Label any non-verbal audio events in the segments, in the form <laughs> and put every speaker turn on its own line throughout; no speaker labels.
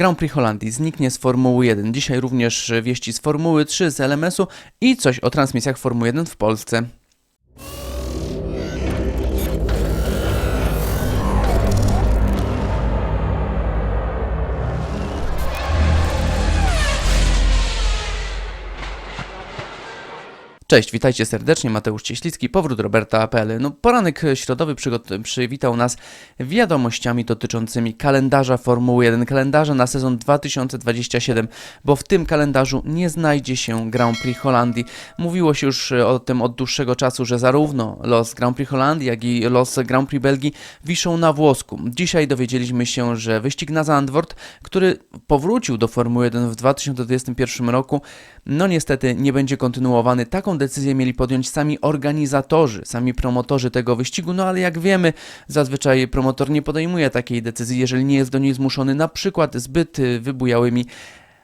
Grand Prix Holandii zniknie z Formuły 1. Dzisiaj również wieści z Formuły 3, z LMS-u i coś o transmisjach Formuły 1 w Polsce. Cześć, witajcie serdecznie, Mateusz Cieślicki, powrót Roberta.pl. No, poranek środowy przywitał nas wiadomościami dotyczącymi kalendarza Formuły 1, kalendarza na sezon 2027, bo w tym kalendarzu nie znajdzie się Grand Prix Holandii. Mówiło się już o tym od dłuższego czasu, że zarówno los Grand Prix Holandii, jak i los Grand Prix Belgii wiszą na włosku. Dzisiaj dowiedzieliśmy się, że wyścig na Zandvoort, który powrócił do Formuły 1 w 2021 roku, no niestety nie będzie kontynuowany. Taką decyzję mieli podjąć sami organizatorzy, sami promotorzy tego wyścigu, no ale jak wiemy, zazwyczaj promotor nie podejmuje takiej decyzji, jeżeli nie jest do niej zmuszony na przykład zbyt y, wybujałymi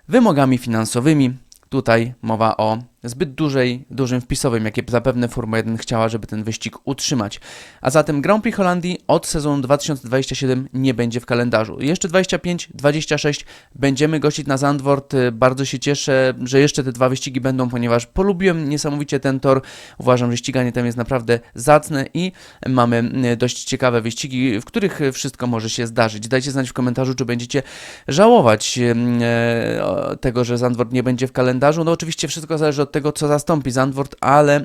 wymogami finansowymi. Tutaj mowa o zbyt dużej, dużym wpisowym, jakie zapewne Formuła 1 chciała, żeby ten wyścig utrzymać. A zatem Grand Prix Holandii od sezonu 2027 nie będzie w kalendarzu. Jeszcze 25, 26 będziemy gościć na Zandvoort. Y, Bardzo się cieszę, że jeszcze te dwa wyścigi będą, ponieważ polubiłem niesamowicie ten tor. Uważam, że ściganie tam jest naprawdę zacne i mamy y, dość ciekawe wyścigi, w których y, wszystko może się zdarzyć. Dajcie znać w komentarzu, czy będziecie żałować e, o- tego, że Zandvoort nie będzie w kalendarzu. No oczywiście wszystko zależy od tego, co zastąpi Zandvoort, ale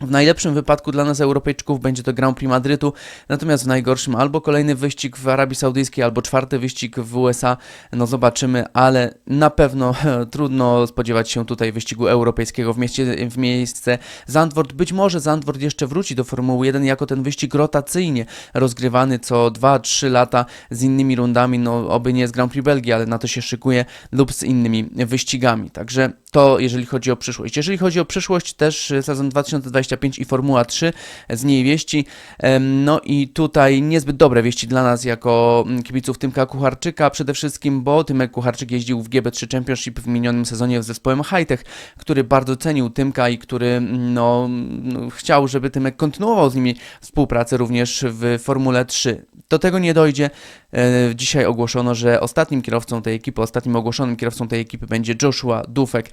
w najlepszym wypadku dla nas Europejczyków będzie to Grand Prix Madrytu, natomiast w najgorszym albo kolejny wyścig w Arabii Saudyjskiej, albo czwarty wyścig w USA, no zobaczymy, ale na pewno <laughs> trudno spodziewać się tutaj wyścigu europejskiego w, mieście, w miejsce Zandvoort. Być może Zandvoort jeszcze wróci do Formuły 1 jako ten wyścig rotacyjnie rozgrywany co 2-3 lata z innymi rundami, no oby nie z Grand Prix Belgii, ale na to się szykuje, lub z innymi wyścigami. Także to jeżeli chodzi o przyszłość. Jeżeli chodzi o przyszłość, też y, sezon 2025 i Formuła 3 z niej wieści. No i tutaj niezbyt dobre wieści dla nas jako mm, kibiców Tymka Kucharczyka przede wszystkim, bo Tymek Kucharczyk jeździł w GB3 Championship w minionym sezonie z zespołem Hightech, który bardzo cenił Tymka i który mm, no, no, chciał, żeby Tymek kontynuował z nimi współpracę również w Formule 3. Do tego nie dojdzie. E, Dzisiaj ogłoszono, że ostatnim kierowcą tej ekipy, ostatnim ogłoszonym kierowcą tej ekipy będzie Joshua Dufek.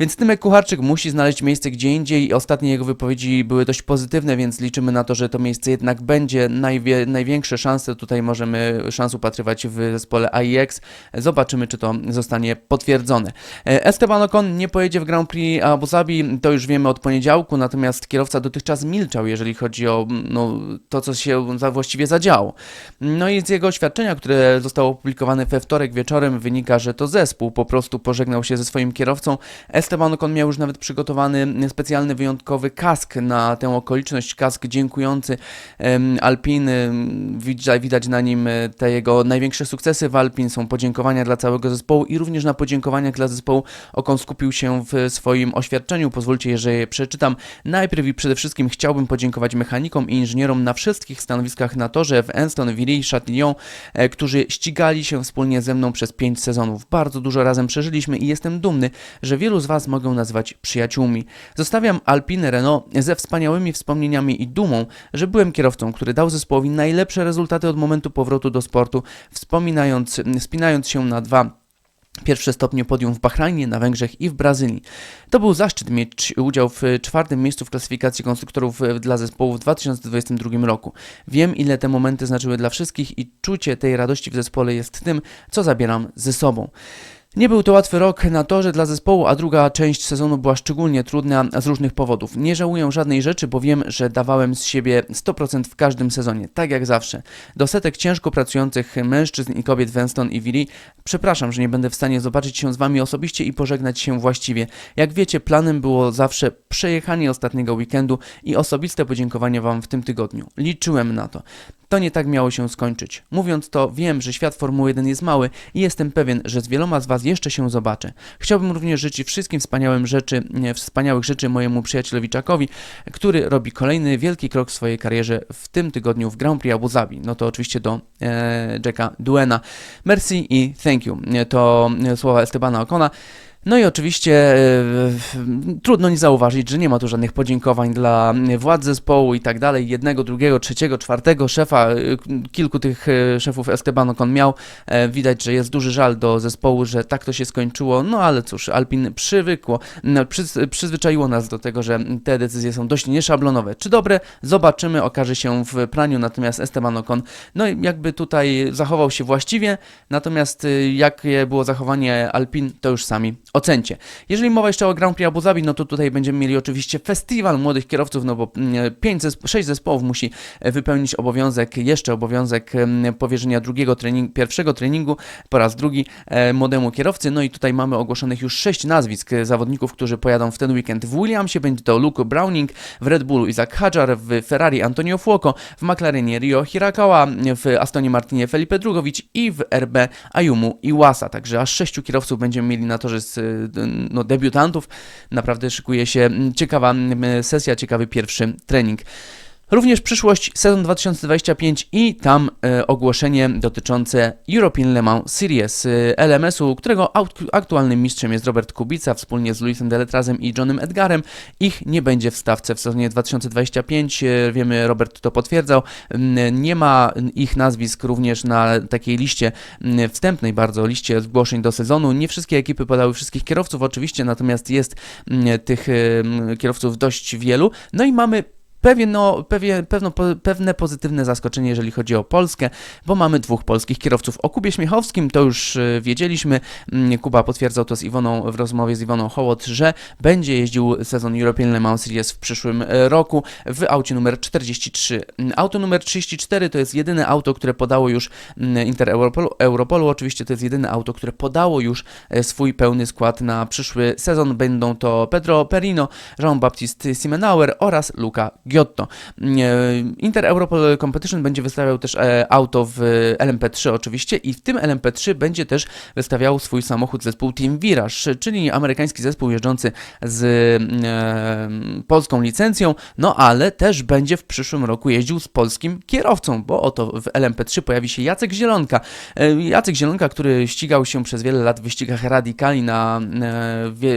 Więc Tymek Kucharczyk musi znaleźć miejsce gdzie indziej. Ostatnie jego wypowiedzi były dość pozytywne, więc liczymy na to, że to miejsce jednak będzie. Najwie, największe szanse tutaj możemy szans upatrywać w zespole AIX. Zobaczymy, czy to zostanie potwierdzone. E, Esteban Ocon nie pojedzie w Grand Prix Abu Zabi, to już wiemy od poniedziałku, natomiast kierowca dotychczas milczał, jeżeli chodzi o no, to, co się właściwie zadziało. No i z jego oświadczenia, które zostało opublikowane we wtorek wieczorem, wynika, że to zespół po prostu pożegnał się ze swoim kierowcą. Esteban Ocon miał już nawet przygotowany specjalny, wyjątkowy kask na tę okoliczność, kask dziękujący Alpiny. Widać, na nim e, te jego największe sukcesy w Alpin, są podziękowania dla całego zespołu i również na podziękowaniach dla zespołu Ocon skupił się w swoim oświadczeniu. Pozwólcie, że je przeczytam. Najpierw i przede wszystkim chciałbym podziękować mechanikom i inżynierom na wszystkich stanowiskach na torze w Enston, Viry, Chatillon, e, którzy ścigali się wspólnie ze mną przez pięć sezonów. Bardzo dużo razem przeżyliśmy i jestem dumny, że wielu z Was mogę nazwać przyjaciółmi. Zostawiam Alpine Renault ze wspaniałymi wspomnieniami i dumą, że byłem kierowcą, który dał zespołowi najlepsze rezultaty od momentu powrotu do sportu, wspominając, spinając się na dwa Pierwsze stopnie podium w Bahrajnie, na Węgrzech i w Brazylii. To był zaszczyt mieć udział w czwartym miejscu w klasyfikacji konstruktorów e, dla zespołu w 2022 roku. Wiem, ile te momenty znaczyły dla wszystkich i czucie tej radości w zespole jest tym, co zabieram ze sobą. Nie był to łatwy rok na torze dla zespołu, a druga część sezonu była szczególnie trudna z różnych powodów. Nie żałuję żadnej rzeczy, bo wiem, że dawałem z siebie 100% w każdym sezonie, tak jak zawsze. Do setek ciężko pracujących mężczyzn i kobiet Wenston i Willi, przepraszam, że nie będę w stanie zobaczyć się z wami osobiście i pożegnać się właściwie. Jak wiecie, planem było zawsze przejechanie ostatniego weekendu i osobiste podziękowanie wam w tym tygodniu. Liczyłem na to. To nie tak miało się skończyć. Mówiąc to, wiem, że świat Formuły 1 jest mały i jestem pewien, że z wieloma z Was jeszcze się zobaczę. Chciałbym również życzyć wszystkim wspaniałym rzeczy, wspaniałych rzeczy mojemu przyjacielowi Czakowi, który robi kolejny wielki krok w swojej karierze w tym tygodniu w Grand Prix Abu Zabi. No to oczywiście do e, Jacka Duena. Merci i thank you. To e, słowa Estebana Okona. No i oczywiście e, trudno nie zauważyć, że nie ma tu żadnych podziękowań dla e, władz zespołu i tak dalej. Jednego, drugiego, trzeciego, czwartego szefa, e, kilku tych szefów Esteban Ocon miał. Widać, że jest duży żal do zespołu, że tak to się skończyło. No ale cóż, Alpin przywykło, no, przyz, przyzwyczaiło nas do tego, że te decyzje są dość nieszablonowe. Czy dobre? Zobaczymy, okaże się w praniu. Natomiast Esteban Ocon, no jakby tutaj zachował się właściwie, natomiast jakie było zachowanie Alpin, to już sami ocencie. Jeżeli mowa jeszcze o Grand Prix Abu Zabi, no to tutaj będziemy mieli oczywiście festiwal młodych kierowców, no bo mm, pięć zesp- sześć zespołów musi e, wypełnić obowiązek, jeszcze obowiązek em, powierzenia drugiego treningu, pierwszego treningu po raz drugi e, młodemu kierowcy. No i tutaj mamy ogłoszonych już sześć nazwisk e, zawodników, którzy pojadą w ten weekend w Williamsie. Będzie to Luke Browning, w Red Bullu Isaac Hadjar, w Ferrari Antonio Fuoco, w McLarenie Rio Hirakawa, w Astonie Martinie Felipe Drugowicz i w RB Ayumu Iwasa. Także aż sześciu kierowców będziemy mieli na torze z no, debiutantów. Naprawdę szykuje się ciekawa mm, sesja, ciekawy pierwszy trening. Również przyszłość, sezon 2025 i tam e, ogłoszenie dotyczące European Le Mans Series e, LMS-u, którego aktualnym mistrzem jest Robert Kubica wspólnie z Luisem Deletrazem i Johnem Edgarem. Ich nie będzie w stawce w sezonie 2025, e, wiemy, Robert to potwierdzał. Mm, Nie ma ich nazwisk również na takiej liście mm, wstępnej bardzo, liście zgłoszeń do sezonu. Nie wszystkie ekipy podały wszystkich kierowców oczywiście, natomiast jest mm, tych em, kierowców dość wielu. No i mamy Pewien, no, pewien, pewno, pewne pozytywne zaskoczenie, jeżeli chodzi o Polskę, bo mamy dwóch polskich kierowców. O Kubie Śmiechowskim to już y, wiedzieliśmy. Mm, Kuba potwierdzał to z Iwoną w rozmowie z Iwoną Hołot, że będzie jeździł sezon European Le Mans Series w przyszłym e, roku w aucie numer 43. Mm, Auto numer 34 to jest jedyne auto, które podało już mm, Inter Europolu, Europolu. Oczywiście to jest jedyne auto, które podało już e, swój pełny skład na przyszły sezon. Będą to Pedro Perino, Jean-Baptiste Simenauer oraz Luca Giotto. E, Inter Europol Competition będzie wystawiał też e, auto w LMP3 oczywiście i w tym LMP3 będzie też wystawiał swój samochód zespół Team Virage, czyli amerykański zespół jeżdżący z e, polską licencją, no ale też będzie w przyszłym roku jeździł z polskim kierowcą, bo oto w LMP3 pojawi się Jacek Zielonka. Jacek Zielonka, który ścigał się przez wiele lat w wyścigach radikali na,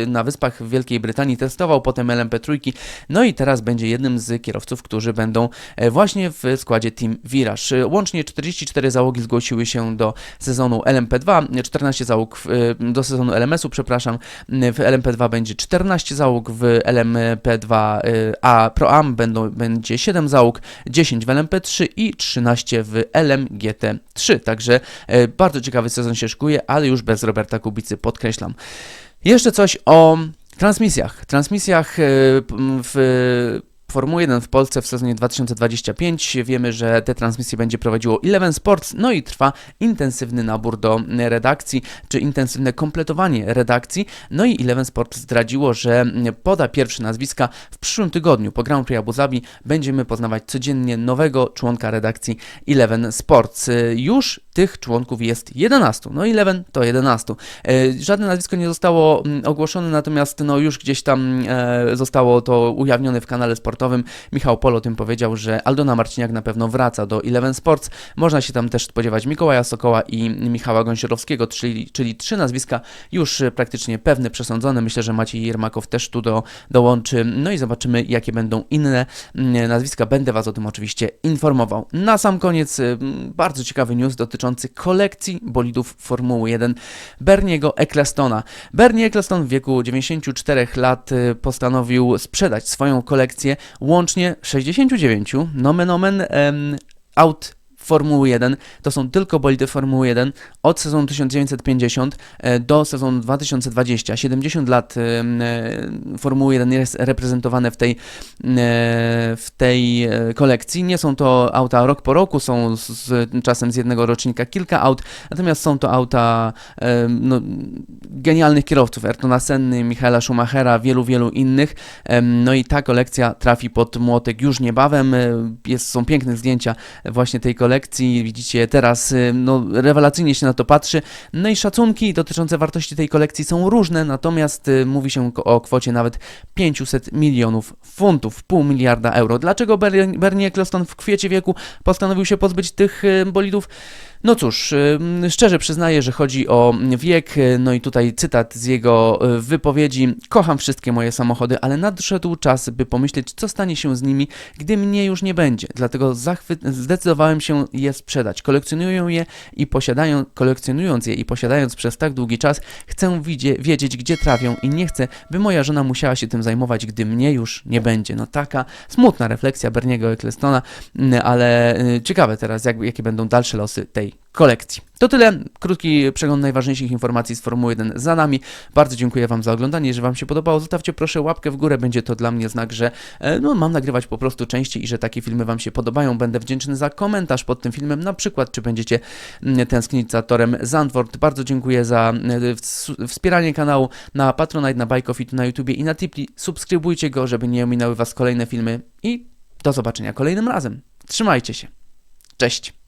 na wyspach Wielkiej Brytanii, testował potem LMP3, no i teraz będzie jednym z kierowców, którzy będą e, właśnie w składzie Team Virage. E, Łącznie 44 załogi zgłosiły się do sezonu LMP2, 14 załóg e, do sezonu LMS-u, przepraszam. W LMP2 będzie 14 załóg, w LMP2 e, A Pro Am będą, będzie 7 załóg, 10 w LMP3 i 13 w LMGT3. Także e, bardzo ciekawy sezon się szykuje, ale już bez Roberta Kubicy, podkreślam. Jeszcze coś o transmisjach. Transmisjach e, w Formuły 1 w Polsce w sezonie 2025. Wiemy, że te transmisje będzie prowadziło Eleven Sports, no i trwa intensywny nabór do redakcji, czy intensywne kompletowanie redakcji. No i Eleven Sports zdradziło, że poda pierwsze nazwiska w przyszłym tygodniu po Grand Prix Abu Zabi. Będziemy poznawać codziennie nowego członka redakcji Eleven Sports. Już tych członków jest 11. No 11 to 11. E, Żadne nazwisko nie zostało mm, ogłoszone, natomiast no już gdzieś tam e, zostało to ujawnione w kanale sportowym. Michał Polo o tym powiedział, że Aldona Marciniak na pewno wraca do Eleven Sports. Można się tam też spodziewać Mikołaja Sokoła i Michała Gąsiorowskiego, czyli, czyli trzy nazwiska już e, praktycznie pewne, przesądzone. Myślę, że Maciej Jermakow też tu do, dołączy. No i zobaczymy, jakie będą inne mm, nazwiska. Będę Was o tym oczywiście informował. Na sam koniec bardzo ciekawy news dotyczący kolekcji bolidów Formuły 1 Berniego Ecclestona. Bernie Eccleston w wieku 94 lat y, postanowił sprzedać swoją kolekcję łącznie 69, nomen omen, em, aut Formuły 1. To są tylko bolidy Formuły 1 od sezonu 1950 e, do sezonu 2020. 70 lat em, e, Formuły 1 jest reprezentowane w tej, e, w tej e, kolekcji. Nie są to auta rok po roku, są z, z, czasem z jednego rocznika kilka aut, natomiast są to auta e, no, genialnych kierowców, Ayrtona Senny, Michaela Schumachera, wielu, wielu innych. No i ta kolekcja trafi pod młotek już niebawem. E, Jest, są piękne zdjęcia właśnie tej kolekcji. Widzicie je teraz, e, no rewelacyjnie się na to patrzy. No i szacunki dotyczące wartości tej kolekcji są różne, natomiast e, mówi się o kwocie nawet 500 milionów funtów, pół miliarda euro. Dlaczego Ber- Bernie Eccleston w kwiecie wieku postanowił się pozbyć tych e, bolidów? No cóż, szczerze przyznaję, że chodzi o wiek, y, no i tutaj cytat z jego y, wypowiedzi. Kocham wszystkie moje samochody, ale nadszedł czas, by pomyśleć, co stanie się z nimi, gdy mnie już nie będzie. Dlatego zdecydowałem się je sprzedać. Kolekcjonuję je i posiadają, kolekcjonując je i posiadając przez tak długi czas, chcę widzie, wiedzieć, gdzie trafią i nie chcę, by moja żona musiała się tym zajmować, gdy mnie już nie będzie. No taka smutna refleksja Berniego Ecclestona, mm, ale y, ciekawe teraz, jak, jakie będą dalsze losy tej kolekcji. To tyle. Krótki przegląd najważniejszych informacji z Formuły 1 za nami. Bardzo dziękuję Wam za oglądanie. Jeżeli Wam się podobało, zostawcie proszę łapkę w górę. Będzie to dla mnie znak, że e, no, mam nagrywać po prostu częściej i że takie filmy Wam się podobają. Będę wdzięczny za komentarz pod tym filmem, na przykład czy będziecie tęsknić za torem Zandvoort. Bardzo dziękuję za ws- wspieranie kanału na Patronite, na Bike of It, na YouTubie i na Tipli. Subskrybujcie go, żeby nie ominęły Was kolejne filmy i do zobaczenia kolejnym razem. Trzymajcie się. Cześć.